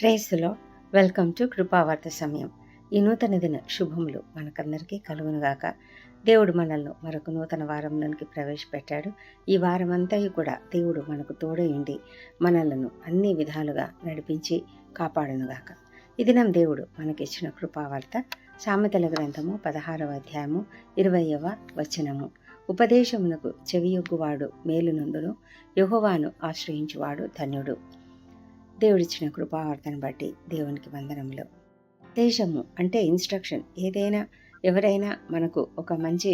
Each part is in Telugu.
ప్రేస్లో వెల్కమ్ టు కృపావార్త సమయం. ఈ నూతన దిన శుభములు మనకందరికీ కలుగునుగాక. దేవుడు మనల్ని మరొక నూతన వారంలోనికి ప్రవేశపెట్టాడు. ఈ వారం అంతా కూడా దేవుడు మనకు తోడయుండి మనలను అన్ని విధాలుగా నడిపించి కాపాడునుగాక. ఈ దినం దేవుడు మనకిచ్చిన కృపావార్త సామెతల గ్రంథము పదహారవ అధ్యాయము ఇరవయవ వచనము. ఉపదేశమునకు చెవియొగ్గువాడు మేలునందును యహోవాను ఆశ్రయించువాడు ధన్యుడు. దేవుడిచ్చిన కృపావార్తను బట్టి దేవునికి వందనములు. దేశము అంటే ఇన్స్ట్రక్షన్. ఏదైనా ఎవరైనా మనకు ఒక మంచి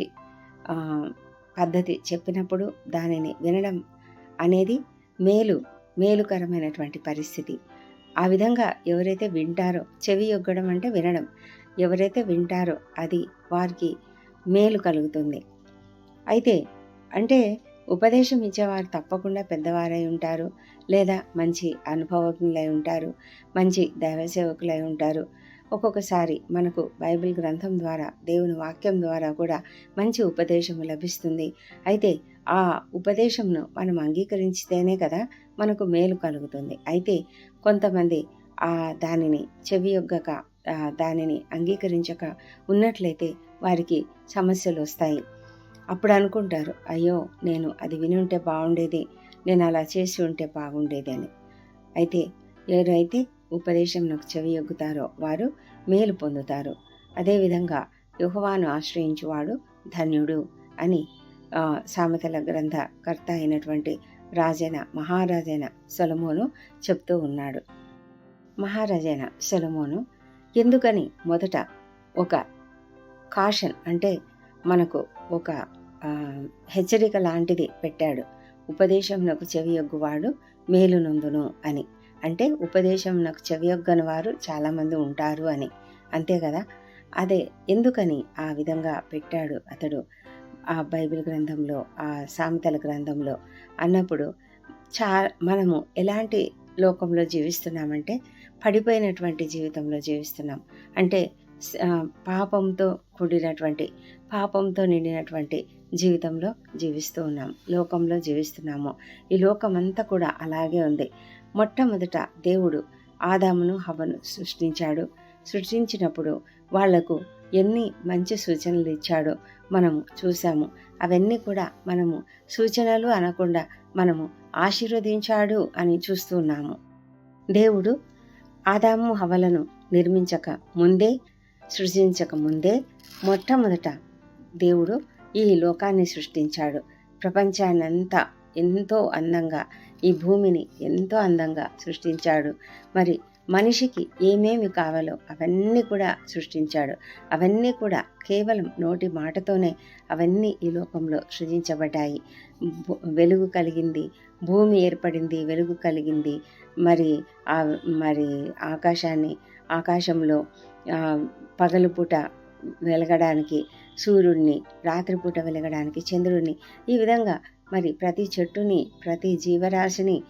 పద్ధతి చెప్పినప్పుడు దానిని వినడం అనేది మేలు మేలుకరమైనటువంటి పరిస్థితి. ఆ విధంగా ఎవరైతే వింటారో చెవి యొగ్గడం అంటే వినడం. ఎవరైతే వింటారో అది వారికి మేలు కలుగుతుంది. అయితే అంటే ఉపదేశం ఇచ్చేవారు తప్పకుండా పెద్దవారై ఉంటారు లేదా మంచి అనుభవజ్ఞులై ఉంటారు మంచి దైవసేవకులై ఉంటారు. ఒక్కొక్కసారి మనకు బైబిల్ గ్రంథం ద్వారా దేవుని వాక్యం ద్వారా కూడా మంచి ఉపదేశము లభిస్తుంది. అయితే ఆ ఉపదేశంను మనం అంగీకరించితేనే కదా మనకు మేలు కలుగుతుంది. అయితే కొంతమంది ఆ దానిని చెవియొగ్గక దానిని అంగీకరించక ఉన్నట్లయితే వారికి సమస్యలు వస్తాయి. అప్పుడు అనుకుంటారు అయ్యో నేను అది విని ఉంటే బాగుండేది నేను అలా చేసి ఉంటే బాగుండేది అని. అయితే ఎవరైతే ఉపదేశం నాకు చెవి ఎగ్గుతారో వారు మేలు పొందుతారు. అదేవిధంగా యుహవాను ఆశ్రయించువాడు ధన్యుడు అని సామెతల గ్రంథ కర్త అయినటువంటి రాజైన మహారాజైన సొలమోను చెప్తూ ఉన్నాడు. మహారాజైన సొలమోను ఎందుకని మొదట ఒక కాషన్ అంటే మనకు ఒక హెచ్చరిక లాంటిది పెట్టాడు. ఉపదేశం నాకు చెవి అని. అంటే ఉపదేశం నాకు చెవి వారు చాలామంది ఉంటారు అని. అంతే కదా? అదే ఎందుకని ఆ విధంగా పెట్టాడు అతడు? ఆ బైబిల్ గ్రంథంలో ఆ సామెతల గ్రంథంలో అన్నప్పుడు చా మనము ఎలాంటి లోకంలో జీవిస్తున్నామంటే పడిపోయినటువంటి జీవితంలో జీవిస్తున్నాం. అంటే పాపంతో కూడినటువంటి పాపంతో నిండినటువంటి జీవితంలో జీవిస్తూ ఉన్నాం. లోకంలో జీవిస్తున్నాము. ఈ లోకం అంతా కూడా అలాగే ఉంది. మొట్టమొదట దేవుడు ఆదామును హవను సృష్టించాడు. సృష్టించినప్పుడు వాళ్ళకు ఎన్ని మంచి సూచనలు ఇచ్చాడో మనము చూసాము అవన్నీ కూడా మనము సూచనలు అనకుండా మనము ఆశీర్వదించాడు అని చూస్తున్నాము దేవుడు ఆదాము హవలను నిర్మించక ముందే సృజించక ముందే మొట్టమొదట దేవుడు ఈ లోకాన్ని సృష్టించాడు. ప్రపంచాన్నంతా ఎంతో అందంగా ఈ భూమిని ఎంతో అందంగా సృష్టించాడు. మరి మనిషికి ఏమేమి కావాలో అవన్నీ కూడా సృష్టించాడు. అవన్నీ కూడా కేవలం నోటి మాటతోనే అవన్నీ ఈ లోకంలో సృజించబడ్డాయి. వెలుగు కలిగింది భూమి ఏర్పడింది వెలుగు కలిగింది. మరి ఆ మరి ఆకాశాన్ని ఆకాశంలో పగలుపూట వెలగడానికి సూర్యుడిని రాత్రిపూట వెలగడానికి చంద్రుడిని. ఈ విధంగా మరి ప్రతి చెట్టుని ప్రతి జీవరాశిని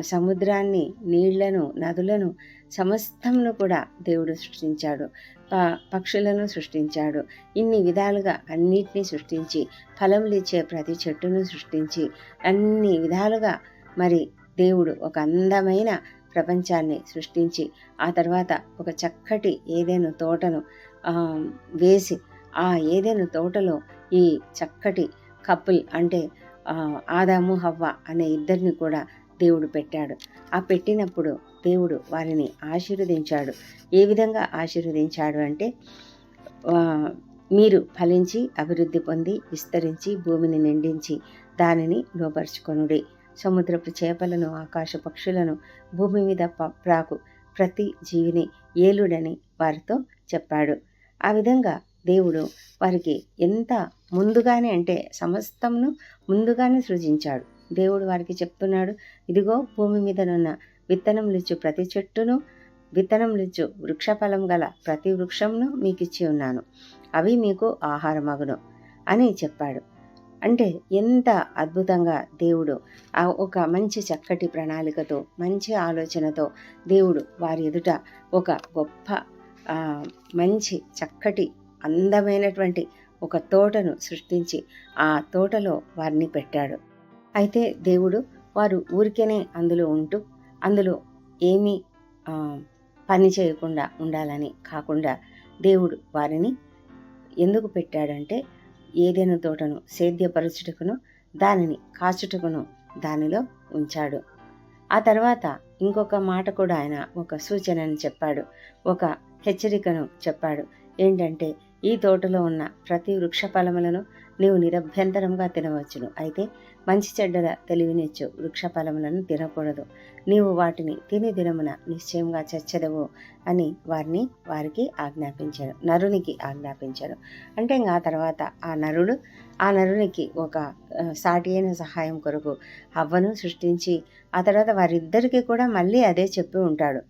సముద్రాన్ని నీళ్ళను నదులను సమస్తంను కూడా దేవుడు సృష్టించాడు. ప- పక్షులను సృష్టించాడు. ఇన్ని విధాలుగా అన్నిటినీ సృష్టించి ఫలములిచ్చే ప్రతి చెట్టును సృష్టించి అన్ని విధాలుగా మరి దేవుడు ఒక అందమైన ప్రపంచాన్ని సృష్టించి ఆ తర్వాత ఒక చక్కటి ఏదైనా తోటను వేసి ఆ ఏదైనా తోటలో ఈ చక్కటి కపుల్ అంటే ఆదాము హవ్వ అనే ఇద్దరిని కూడా దేవుడు పెట్టాడు. ఆ పెట్టినప్పుడు దేవుడు వారిని ఆశీర్వదించాడు. ఏ విధంగా ఆశీర్వదించాడు అంటే మీరు ఫలించి అభివృద్ధి పొంది విస్తరించి భూమిని నిండించి దానిని లోపరుచుకొనుడి సముద్రపు చేపలను ఆకాశ పక్షులను భూమి మీద ప- ప్రాకు ప్రతి జీవిని ఏలుడని వారితో చెప్పాడు. ఆ విధంగా దేవుడు వారికి ఎంత ముందుగానే అంటే సమస్తమును ముందుగానే సృజించాడు. దేవుడు వారికి చెప్తున్నాడు ఇదిగో భూమి మీదనున్న విత్తనములిచ్చు ప్రతి చెట్టును విత్తనములిచ్చు వృక్షఫలం గల ప్రతి వృక్షంను మీకు ఇచ్చి ఉన్నాను. అవి మీకు ఆహారమగును అని చెప్పాడు. అంటే ఎంత అద్భుతంగా దేవుడు ఆ ఒక మంచి చక్కటి ప్రణాళికతో మంచి ఆలోచనతో దేవుడు వారి ఎదుట ఒక గొప్ప మంచి చక్కటి అందమైనటువంటి ఒక తోటను సృష్టించి ఆ తోటలో వారిని పెట్టాడు. అయితే దేవుడు వారు ఊరికేనే అందులో ఉంటూ అందులో ఏమీ పని చేయకుండా ఉండాలని కాకుండా దేవుడు వారిని ఎందుకు పెట్టాడంటే ఏదైనా తోటను సేద్యపరచుటకును దానిని కాచుటకును దానిలో ఉంచాడు. ఆ తర్వాత ఇంకొక మాట కూడా ఆయన ఒక సూచనని చెప్పాడు ఒక హెచ్చరికను చెప్పాడు. ఏంటంటే ఈ తోటలో ఉన్న ప్రతి వృక్ష ఫలములను నీవు నిరభ్యంతరంగా తినవచ్చును. అయితే మంచి చెడ్డల తెలివినిచ్చు వృక్ష ఫలములను తినకూడదు. నీవు వాటిని తిని దినమున నిశ్చయంగా చచ్చదవు అని వారిని వారికి ఆజ్ఞాపించాడు. నరునికి ఆజ్ఞాపించాడు. అంటే ఇంకా ఆ తర్వాత ఆ నరుడు ఆ నరునికి ఒక సాటి అయిన సహాయం కొరకు అవ్వను సృష్టించి ఆ తర్వాత వారిద్దరికీ కూడా మళ్ళీ అదే చెప్పి ఉంటాడు.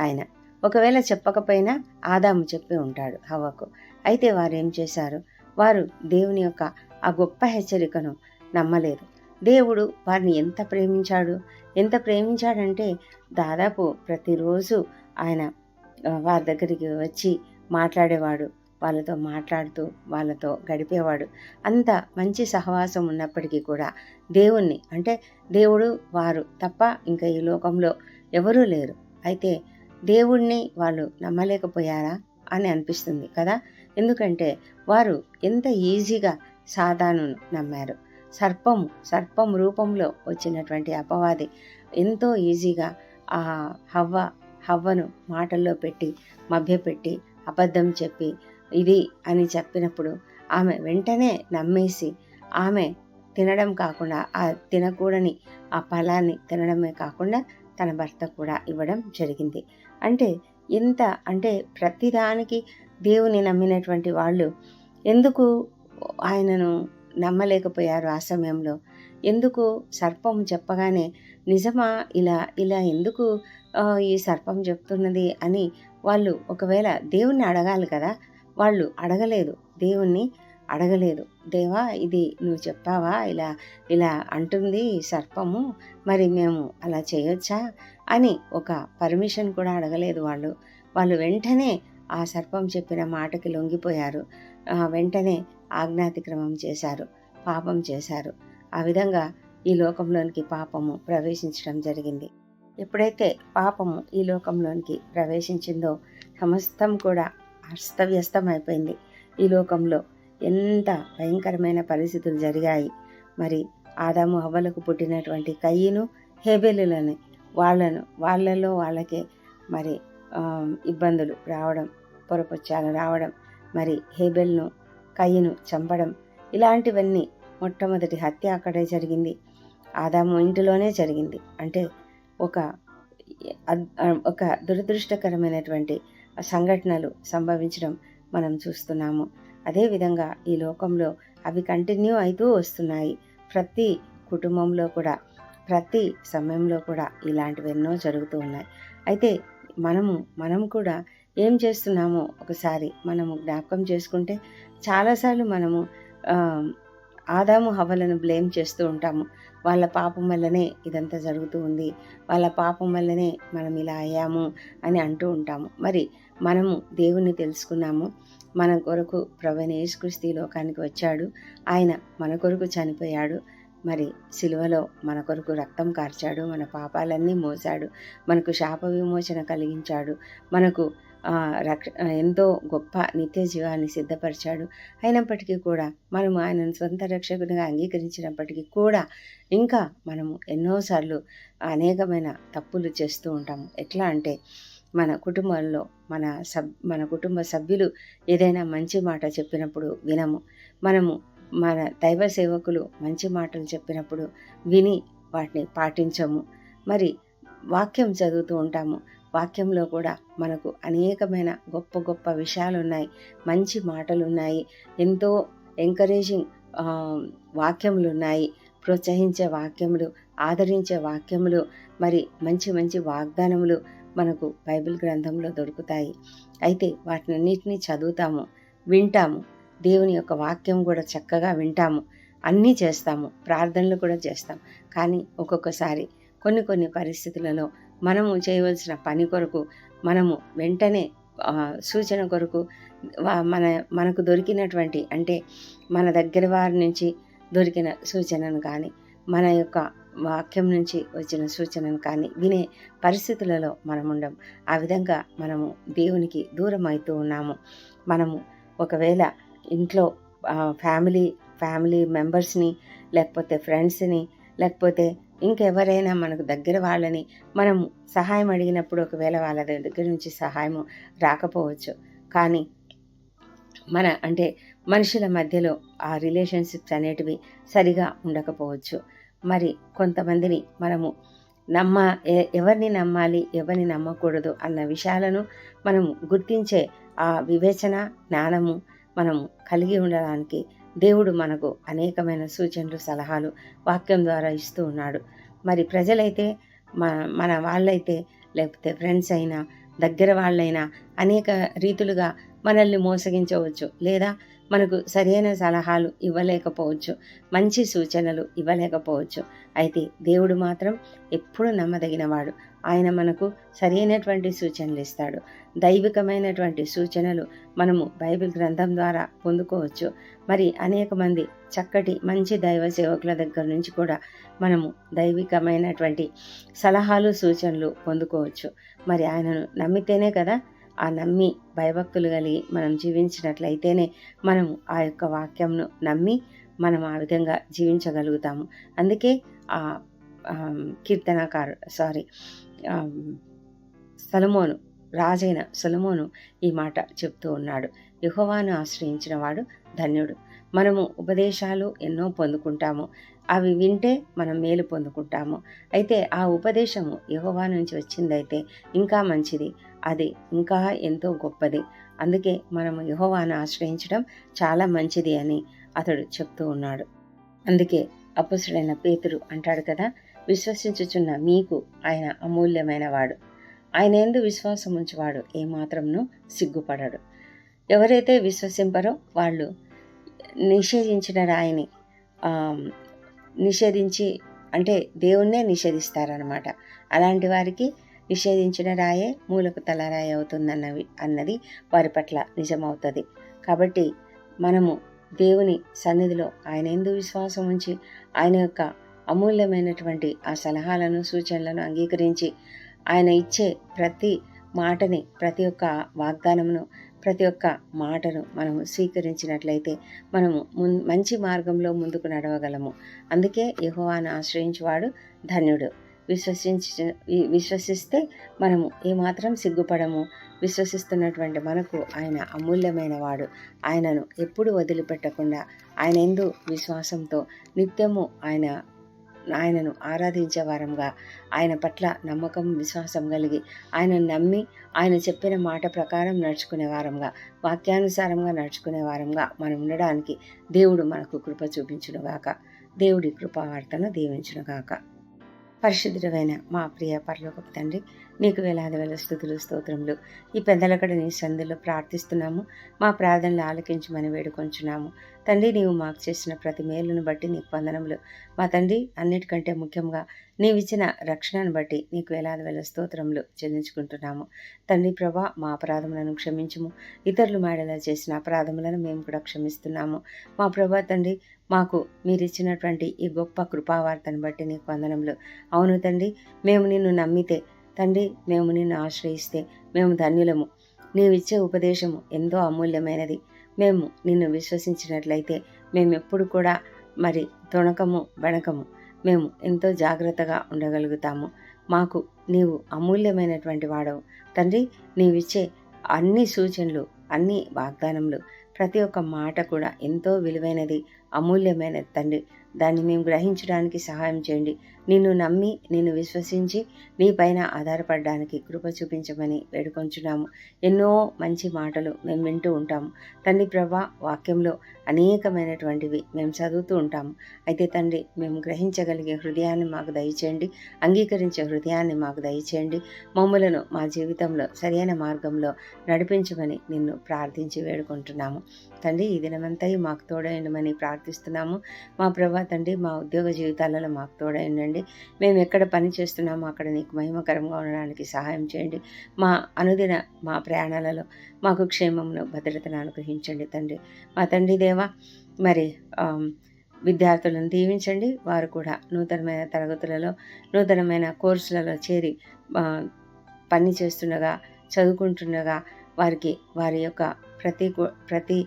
ఆయన ఒకవేళ చెప్పకపోయినా ఆదాము చెప్పి ఉంటాడు హవ్వకు. అయితే వారు ఏం చేశారు? వారు దేవుని యొక్క ఆ గొప్ప హెచ్చరికను నమ్మలేదు. దేవుడు వారిని ఎంత ప్రేమించాడు? ఎంత ప్రేమించాడంటే దాదాపు ప్రతిరోజు ఆయన వారి దగ్గరికి వచ్చి మాట్లాడేవాడు. వాళ్ళతో మాట్లాడుతూ వాళ్ళతో గడిపేవాడు. అంత మంచి సహవాసం ఉన్నప్పటికీ కూడా దేవుణ్ణి అంటే దేవుడు వారు తప్ప ఇంకా ఈ లోకంలో ఎవరూ లేరు. అయితే దేవుణ్ణి వాళ్ళు నమ్మలేకపోయారా అని అనిపిస్తుంది కదా? ఎందుకంటే వారు ఎంత ఈజీగా సాధాను నమ్మారు. సర్పము సర్పం రూపంలో వచ్చినటువంటి అపవాది ఎంతో ఈజీగా ఆ హవ్వ హవ్వను మాటల్లో పెట్టి మభ్యపెట్టి అబద్ధం చెప్పి ఇది అని చెప్పినప్పుడు ఆమె వెంటనే నమ్మేసి ఆమె తినడం కాకుండా ఆ తినకూడని ఆ ఫలాన్ని తినడమే కాకుండా తన భర్త కూడా ఇవ్వడం జరిగింది. అంటే ఇంత అంటే ప్రతిదానికి దేవుని నమ్మినటువంటి వాళ్ళు ఎందుకు ఆయనను నమ్మలేకపోయారు ఆ సమయంలో? ఎందుకు సర్పం చెప్పగానే నిజమా ఇలా ఇలా ఎందుకు ఈ సర్పం చెప్తున్నది అని వాళ్ళు ఒకవేళ దేవుణ్ణి అడగాలి కదా వాళ్ళు అడగలేదు. దేవుణ్ణి అడగలేదు. దేవా ఇది నువ్వు చెప్పావా? ఇలా ఇలా అంటుంది సర్పము. మరి మేము అలా చేయొచ్చా? అని ఒక పర్మిషన్ కూడా అడగలేదు వాళ్ళు. వాళ్ళు వెంటనే ఆ సర్పం చెప్పిన మాటకి లొంగిపోయారు. వెంటనే ఆజ్ఞాతిక్రమం చేశారు. పాపం చేశారు. ఆ విధంగా ఈ లోకంలోనికి పాపము ప్రవేశించడం జరిగింది. ఎప్పుడైతే పాపము ఈ లోకంలోనికి ప్రవేశించిందో సమస్తం కూడా అస్తవ్యస్తం అయిపోయింది ఈ లోకంలో ఎంత భయంకరమైన పరిస్థితులు జరిగాయి. మరి ఆదాము హవ్వలకు పుట్టినటువంటి కయ్యను హేబెలులని వాళ్ళను వాళ్ళలో వాళ్ళకే మరి ఇబ్బందులు రావడం పొరపచ్చాలు రావడం మరి హేబెల్ను కయ్యను చంపడం ఇలాంటివన్నీ మొట్టమొదటి హత్య అక్కడే జరిగింది. ఆదాము ఇంటిలోనే జరిగింది. అంటే ఒక ఒక దురదృష్టకరమైనటువంటి సంఘటనలు సంభవించడం మనం చూస్తున్నాము. అదేవిధంగా ఈ లోకంలో అవి కంటిన్యూ అవుతూ వస్తున్నాయి. ప్రతి కుటుంబంలో కూడా ప్రతి సమయంలో కూడా ఇలాంటివి ఎన్నో జరుగుతూ ఉన్నాయి. అయితే మనము మనం కూడా ఏం చేస్తున్నామో ఒకసారి మనము జ్ఞాపకం చేసుకుంటే చాలాసార్లు మనము ఆదాము హవలను బ్లేమ్ చేస్తూ ఉంటాము. వాళ్ళ పాపం వల్లనే ఇదంతా జరుగుతూ ఉంది. వాళ్ళ పాపం వల్లనే మనం ఇలా అయ్యాము అని అంటూ ఉంటాము. మరి మనము దేవుణ్ణి తెలుసుకున్నాము. మన కొరకు ప్రవణ యేసుక్రీస్తు లోకానికి వచ్చాడు. ఆయన మన కొరకు చనిపోయాడు. మరి సిలువలో మన కొరకు రక్తం కార్చాడు మన పాపాలన్నీ మోసాడు మనకు శాప విమోచన కలిగించాడు మనకు రక్ష ఎంతో గొప్ప నిత్య జీవాన్ని సిద్ధపరిచాడు. అయినప్పటికీ కూడా మనము ఆయనను సొంత రక్షకునిగా అంగీకరించినప్పటికీ కూడా ఇంకా మనము ఎన్నోసార్లు అనేకమైన తప్పులు చేస్తూ ఉంటాము. ఎట్లా అంటే మన కుటుంబంలో మన సబ్ మన కుటుంబ సభ్యులు ఏదైనా మంచి మాట చెప్పినప్పుడు వినము. మనము మన దైవ సేవకులు మంచి మాటలు చెప్పినప్పుడు విని వాటిని పాటించము. మరి వాక్యం చదువుతూ ఉంటాము. వాక్యంలో కూడా మనకు అనేకమైన గొప్ప గొప్ప విషయాలు ఉన్నాయి మంచి మాటలు ఉన్నాయి ఎంతో ఎంకరేజింగ్ వాక్యములు ఉన్నాయి ప్రోత్సహించే వాక్యములు ఆదరించే వాక్యములు మరి మంచి మంచి వాగ్దానములు మనకు బైబిల్ గ్రంథంలో దొరుకుతాయి. అయితే వాటినన్నిటినీ చదువుతాము వింటాము. దేవుని యొక్క వాక్యం కూడా చక్కగా వింటాము. అన్నీ చేస్తాము. ప్రార్థనలు కూడా చేస్తాం. కానీ ఒక్కొక్కసారి కొన్ని కొన్ని పరిస్థితులలో మనము చేయవలసిన పని కొరకు మనము వెంటనే సూచన కొరకు మన మనకు దొరికినటువంటి అంటే మన దగ్గర వారి నుంచి దొరికిన సూచనను కానీ మన యొక్క వాక్యం నుంచి వచ్చిన సూచనను కానీ వినే పరిస్థితులలో మనం ఉండం. ఆ విధంగా మనము దేవునికి దూరం అవుతూ ఉన్నాము. మనము ఒకవేళ ఇంట్లో ఫ్యామిలీ ఫ్యామిలీ మెంబర్స్ని లేకపోతే ఫ్రెండ్స్ని లేకపోతే ఇంకెవరైనా మనకు దగ్గర వాళ్ళని మనం సహాయం అడిగినప్పుడు ఒకవేళ వాళ్ళ దగ్గర నుంచి సహాయం రాకపోవచ్చు. కానీ మన అంటే మనుషుల మధ్యలో ఆ రిలేషన్షిప్స్ అనేటివి సరిగా ఉండకపోవచ్చు. మరి కొంతమందిని మనము నమ్మ ఎవరిని నమ్మాలి ఎవరిని నమ్మకూడదు అన్న విషయాలను మనం గుర్తించే ఆ వివేచన జ్ఞానము మనము కలిగి ఉండడానికి దేవుడు మనకు అనేకమైన సూచనలు సలహాలు వాక్యం ద్వారా ఇస్తూ ఉన్నాడు. మరి ప్రజలైతే మన మన వాళ్ళైతే లేకపోతే ఫ్రెండ్స్ అయినా దగ్గర వాళ్ళైనా అనేక రీతులుగా మనల్ని మోసగించవచ్చు. లేదా మనకు సరైన సలహాలు ఇవ్వలేకపోవచ్చు మంచి సూచనలు ఇవ్వలేకపోవచ్చు. అయితే దేవుడు మాత్రం ఎప్పుడు నమ్మదగినవాడు. ఆయన మనకు సరైనటువంటి సూచనలు ఇస్తాడు. దైవికమైనటువంటి సూచనలు మనము బైబిల్ గ్రంథం ద్వారా పొందుకోవచ్చు. మరి అనేక మంది చక్కటి మంచి దైవ సేవకుల దగ్గర నుంచి కూడా మనము దైవికమైనటువంటి సలహాలు సూచనలు పొందుకోవచ్చు. మరి ఆయనను నమ్మితేనే కదా ఆ నమ్మి భయభక్తులు కలిగి మనం జీవించినట్లయితేనే మనం ఆ యొక్క వాక్యంను నమ్మి మనం ఆ విధంగా జీవించగలుగుతాము. అందుకే ఆ కీర్తనకారు సారీ సలమోను రాజైన సొలమోను ఈ మాట చెప్తూ ఉన్నాడు. యుహోవాను ఆశ్రయించిన వాడు ధన్యుడు. మనము ఉపదేశాలు ఎన్నో పొందుకుంటాము. అవి వింటే మనం మేలు పొందుకుంటాము. అయితే ఆ ఉపదేశము యహోవా నుంచి వచ్చిందైతే ఇంకా మంచిది. అది ఇంకా ఎంతో గొప్పది. అందుకే మనం యహోవాను ఆశ్రయించడం చాలా మంచిది అని అతడు చెప్తూ ఉన్నాడు. అందుకే అపుసుడైన పేతురు అంటాడు కదా విశ్వసించుచున్న మీకు ఆయన అమూల్యమైన వాడు. ఆయన ఎందు విశ్వాసం ఉంచేవాడు ఏమాత్రంను సిగ్గుపడడు. ఎవరైతే విశ్వసింపరో వాళ్ళు నిషేధించిన రాయిని నిషేధించి అంటే దేవుణ్ణే నిషేధిస్తారనమాట అలాంటి వారికి నిషేధించిన రాయే మూలకు తలరాయి అవుతుందన్నవి అన్నది వారి పట్ల నిజమవుతుంది. కాబట్టి మనము దేవుని సన్నిధిలో ఆయన ఎందు విశ్వాసం ఉంచి ఆయన యొక్క అమూల్యమైనటువంటి ఆ సలహాలను సూచనలను అంగీకరించి ఆయన ఇచ్చే ప్రతి మాటని ప్రతి ఒక్క వాగ్దానమును ప్రతి ఒక్క మాటను మనము స్వీకరించినట్లయితే మనము ము మంచి మార్గంలో ముందుకు నడవగలము. అందుకే యహోవాను ఆశ్రయించేవాడు ధన్యుడు. విశ్వసించి విశ్వసిస్తే మనము ఏమాత్రం సిగ్గుపడము. విశ్వసిస్తున్నటువంటి మనకు ఆయన అమూల్యమైన వాడు. ఆయనను ఎప్పుడు వదిలిపెట్టకుండా ఆయన ఎందు విశ్వాసంతో నిత్యము ఆయన ఆయనను ఆరాధించే వారంగా ఆయన పట్ల నమ్మకం విశ్వాసం కలిగి ఆయనను నమ్మి ఆయన చెప్పిన మాట ప్రకారం నడుచుకునే వారంగా వాక్యానుసారంగా నడుచుకునే వారంగా మనం ఉండడానికి దేవుడు మనకు కృప చూపించునుగాక. దేవుడి కృపావార్తను దీవించునుగాక. పరిశుద్ధుడైన మా ప్రియ పరలోకపు తండ్రి నీకు వేలాది వేల స్థుతులు స్తోత్రములు. ఈ పెద్దలకడ నీ సందులో ప్రార్థిస్తున్నాము. మా ప్రార్థనలు ఆలకించమని వేడుకొంచున్నాము. తండ్రి నీవు మాకు చేసిన ప్రతి మేలును బట్టి నీకు వందనములు. మా తండ్రి అన్నిటికంటే ముఖ్యంగా నీవిచ్చిన రక్షణను బట్టి నీకు వేలాది వేల స్తోత్రములు చెల్లించుకుంటున్నాము. తండ్రి ప్రభా మా అపరాధములను క్షమించము. ఇతరులు మాడేలా చేసిన అపరాధములను మేము కూడా క్షమిస్తున్నాము. మా ప్రభా తండ్రి మాకు మీరిచ్చినటువంటి ఈ గొప్ప కృపావార్తను బట్టి నీకు వందనములు. అవును తండ్రి మేము నిన్ను నమ్మితే తండ్రి మేము నిన్ను ఆశ్రయిస్తే మేము ధన్యులము. నీవిచ్చే ఉపదేశము ఎంతో అమూల్యమైనది. మేము నిన్ను విశ్వసించినట్లయితే మేము ఎప్పుడు కూడా మరి తొణకము వెనకము మేము ఎంతో జాగ్రత్తగా ఉండగలుగుతాము. మాకు నీవు అమూల్యమైనటువంటి వాడవు. తండ్రి నీవిచ్చే అన్ని సూచనలు అన్ని వాగ్దానములు ప్రతి ఒక్క మాట కూడా ఎంతో విలువైనది అమూల్యమైనది తండ్రి. దాన్ని మేము గ్రహించడానికి సహాయం చేయండి. నిన్ను నమ్మి నిన్ను విశ్వసించి నీపైన ఆధారపడడానికి కృప చూపించమని వేడుకొంచున్నాము. ఎన్నో మంచి మాటలు మేము వింటూ ఉంటాము. తండ్రి ప్రభా వాక్యంలో అనేకమైనటువంటివి మేము చదువుతూ ఉంటాము. అయితే తండ్రి మేము గ్రహించగలిగే హృదయాన్ని మాకు దయచేయండి. అంగీకరించే హృదయాన్ని మాకు దయచేయండి. మమ్మలను మా జీవితంలో సరైన మార్గంలో నడిపించమని నిన్ను ప్రార్థించి వేడుకుంటున్నాము. తండ్రి ఈ దినమంతా మాకు తోడైండమని ప్రార్థిస్తున్నాము. మా ప్రభా తండ్రి మా ఉద్యోగ జీవితాలలో మాకు చేయండి. మేము ఎక్కడ పని చేస్తున్నామో అక్కడ నీకు మహిమకరంగా ఉండడానికి సహాయం చేయండి. మా అనుదిన మా ప్రయాణాలలో మాకు క్షేమమును భద్రతను అనుగ్రహించండి తండ్రి. మా తండ్రి దేవ మరి విద్యార్థులను దీవించండి. వారు కూడా నూతనమైన తరగతులలో నూతనమైన కోర్సులలో చేరి పని చేస్తుండగా చదువుకుంటుండగా వారికి వారి యొక్క ప్రతి ప్రతి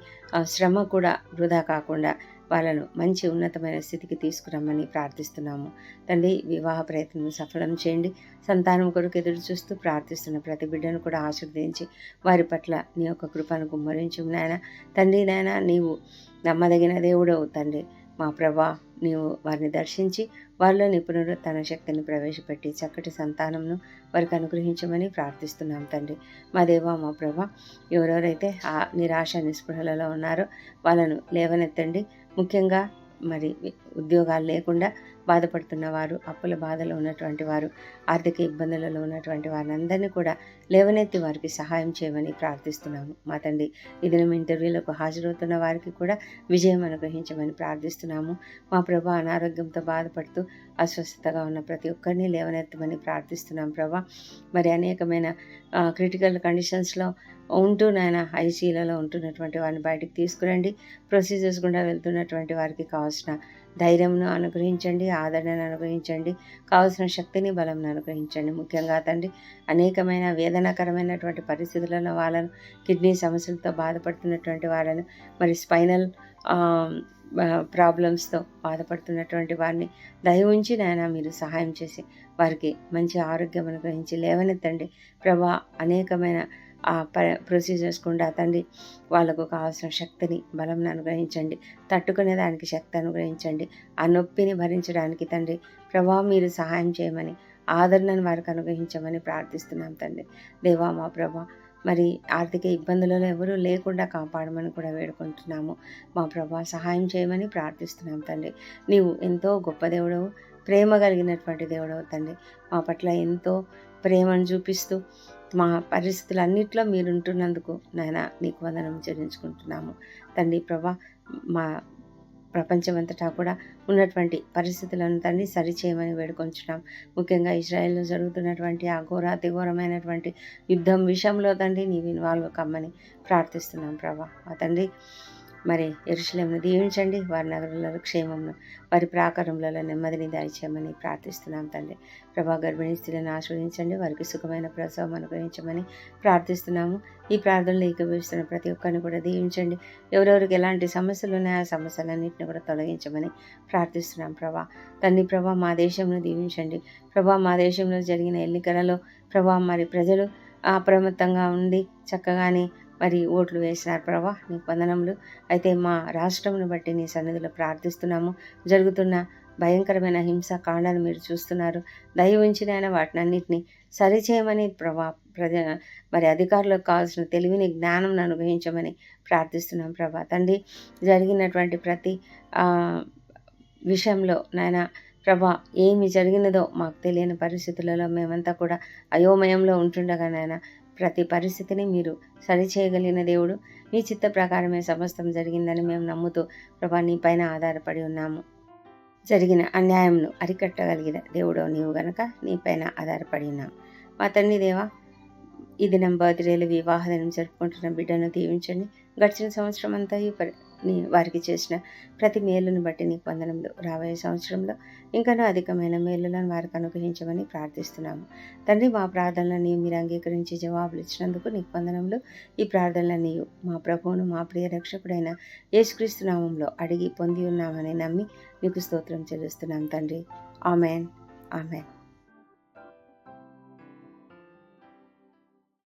శ్రమ కూడా వృధా కాకుండా వాళ్ళను మంచి ఉన్నతమైన స్థితికి తీసుకురమ్మని ప్రార్థిస్తున్నాము. తండ్రి వివాహ ప్రయత్నం సఫలం చేయండి. సంతానం కొరకు ఎదురు చూస్తూ ప్రార్థిస్తున్న ప్రతి బిడ్డను కూడా ఆశీర్వదించి వారి పట్ల నీ యొక్క కృపను కుమ్మరించు నాయన. తండ్రి నాయన నీవు నమ్మదగిన దేవుడవు తండ్రి. మా ప్రభా నీవు వారిని దర్శించి వారిలో నిపుణుడు తన శక్తిని ప్రవేశపెట్టి చక్కటి సంతానంను వారికి అనుగ్రహించమని ప్రార్థిస్తున్నాం తండ్రి. మా దేవా మా ప్రభ ఎవరెవరైతే ఆ నిరాశ నిస్పృహలలో ఉన్నారో వాళ్ళను లేవనెత్తండి. ముఖ్యంగా మరి ఉద్యోగాలు లేకుండా బాధపడుతున్న వారు అప్పుల బాధలో ఉన్నటువంటి వారు ఆర్థిక ఇబ్బందులలో ఉన్నటువంటి వారిని అందరినీ కూడా లేవనెత్తి వారికి సహాయం చేయమని ప్రార్థిస్తున్నాము. మా తండ్రి ఈ దినం ఇంటర్వ్యూలకు హాజరవుతున్న వారికి కూడా విజయం అనుగ్రహించమని ప్రార్థిస్తున్నాము. మా ప్రభా అనారోగ్యంతో బాధపడుతూ అస్వస్థతగా ఉన్న ప్రతి ఒక్కరిని లేవనెత్తమని ప్రార్థిస్తున్నాం ప్రభా. మరి అనేకమైన క్రిటికల్ కండిషన్స్లో ఉంటూ నాయన ఐసీలలో ఉంటున్నటువంటి వారిని బయటకు తీసుకురండి. ప్రొసీజర్స్ గుండా వెళ్తున్నటువంటి వారికి కావాల్సిన ధైర్యంను అనుగ్రహించండి ఆదరణను అనుగ్రహించండి కావాల్సిన శక్తిని బలంను అనుగ్రహించండి. ముఖ్యంగా తండ్రి అనేకమైన వేదనాకరమైనటువంటి పరిస్థితులలో వాళ్ళను కిడ్నీ సమస్యలతో బాధపడుతున్నటువంటి వాళ్ళను మరి స్పైనల్ ప్రాబ్లమ్స్తో బాధపడుతున్నటువంటి వారిని దయ ఉంచి నాయన మీరు సహాయం చేసి వారికి మంచి ఆరోగ్యం అనుగ్రహించి లేవనెత్తండి. ప్రభా అనేకమైన ఆ ప ప్రొసీజర్స్ గుండా తండ్రి వాళ్ళకు కావాల్సిన శక్తిని బలంను అనుగ్రహించండి. తట్టుకునే దానికి శక్తి అనుగ్రహించండి. ఆ నొప్పిని భరించడానికి తండ్రి ప్రభా మీరు సహాయం చేయమని ఆదరణను వారికి అనుగ్రహించమని ప్రార్థిస్తున్నాం తండ్రి. దేవా మా ప్రభా మరి ఆర్థిక ఇబ్బందులలో ఎవరూ లేకుండా కాపాడమని కూడా వేడుకుంటున్నాము. మా ప్రభా సహాయం చేయమని ప్రార్థిస్తున్నాం తండ్రి. నీవు ఎంతో గొప్ప దేవుడవు ప్రేమ కలిగినటువంటి దేవుడవు తండ్రి. మా పట్ల ఎంతో ప్రేమను చూపిస్తూ మా పరిస్థితులన్నిట్లో మీరు ఉంటున్నందుకు నాయన నీకు వందనం చెల్లించుకుంటున్నాము. తండ్రి ప్రభా మా ప్రపంచమంతటా కూడా ఉన్నటువంటి పరిస్థితులను తండ్రి సరిచేయమని వేడుకొంచున్నాం. ముఖ్యంగా ఇజ్రాయెల్లో జరుగుతున్నటువంటి ఆ ఘోరాతి యుద్ధం విషయంలో తండ్రి నీవు ఇన్వాల్వ్ కమ్మని ప్రార్థిస్తున్నాం ప్రభా. మా తండ్రి మరి ఎరుశలేమును దీవించండి. వారి నగరంలో క్షేమంను వారి ప్రాకారంలో నెమ్మదిని దాయిచేయమని ప్రార్థిస్తున్నాం తండ్రి. ప్రభా గర్భిణీ స్త్రీలను ఆశ్రయించండి. వారికి సుఖమైన ప్రసవం అనుగ్రహించమని ప్రార్థిస్తున్నాము. ఈ ప్రార్థనలు ఏకీభవిస్తున్న ప్రతి ఒక్కరిని కూడా దీవించండి. ఎవరెవరికి ఎలాంటి సమస్యలు ఉన్నాయో ఆ సమస్యలన్నింటిని కూడా తొలగించమని ప్రార్థిస్తున్నాం ప్రభా. తండ్రి ప్రభా మా దేశంలో దీవించండి. ప్రభా మా దేశంలో జరిగిన ఎన్నికలలో ప్రభా మరి ప్రజలు అప్రమత్తంగా ఉండి చక్కగానే మరి ఓట్లు వేసినారు ప్రభా నీకు వందనములు. అయితే మా రాష్ట్రంను బట్టి నీ సన్నిధిలో ప్రార్థిస్తున్నాము. జరుగుతున్న భయంకరమైన హింస కాండాలు మీరు చూస్తున్నారు. దయ ఉంచిన వాటిని అన్నింటినీ సరిచేయమని ప్రభా ప్రజ మరి అధికారులకు కావాల్సిన తెలివిని జ్ఞానం అనుగ్రహించమని ప్రార్థిస్తున్నాం ప్రభా. తండ్రి జరిగినటువంటి ప్రతి విషయంలో నాయన ప్రభా ఏమి జరిగినదో మాకు తెలియని పరిస్థితులలో మేమంతా కూడా అయోమయంలో ఉంటుండగా నాయన ప్రతి పరిస్థితిని మీరు సరిచేయగలిగిన దేవుడు. నీ చిత్త ప్రకారమే సమస్తం జరిగిందని మేము నమ్ముతూ ప్రభా నీ పైన ఆధారపడి ఉన్నాము. జరిగిన అన్యాయంను అరికట్టగలిగిన దేవుడు నీవు గనక నీ పైన ఆధారపడి ఉన్నాము మా తండ్రి దేవా ఈ దినం బర్త్డేలు వివాహ దినం జరుపుకుంటున్న బిడ్డను దీవించండి. గడిచిన సంవత్సరం అంతా ఈ పరి నీ వారికి చేసిన ప్రతి మేలును బట్టి నీకు వందనంలో రాబోయే సంవత్సరంలో ఇంకనూ అధికమైన మేలులను వారికి అనుగ్రహించమని ప్రార్థిస్తున్నాము. తండ్రి మా ప్రార్థనలని మీరు అంగీకరించి జవాబులు ఇచ్చినందుకు నీకు వందనంలో ఈ ప్రార్థనలని మా ప్రభువును మా ప్రియ రక్షకుడైన యేసుక్రీస్తు నామంలో అడిగి పొంది ఉన్నామని నమ్మి నీకు స్తోత్రం చెల్లిస్తున్నాం తండ్రి. ఆమెన్. ఆమెన్.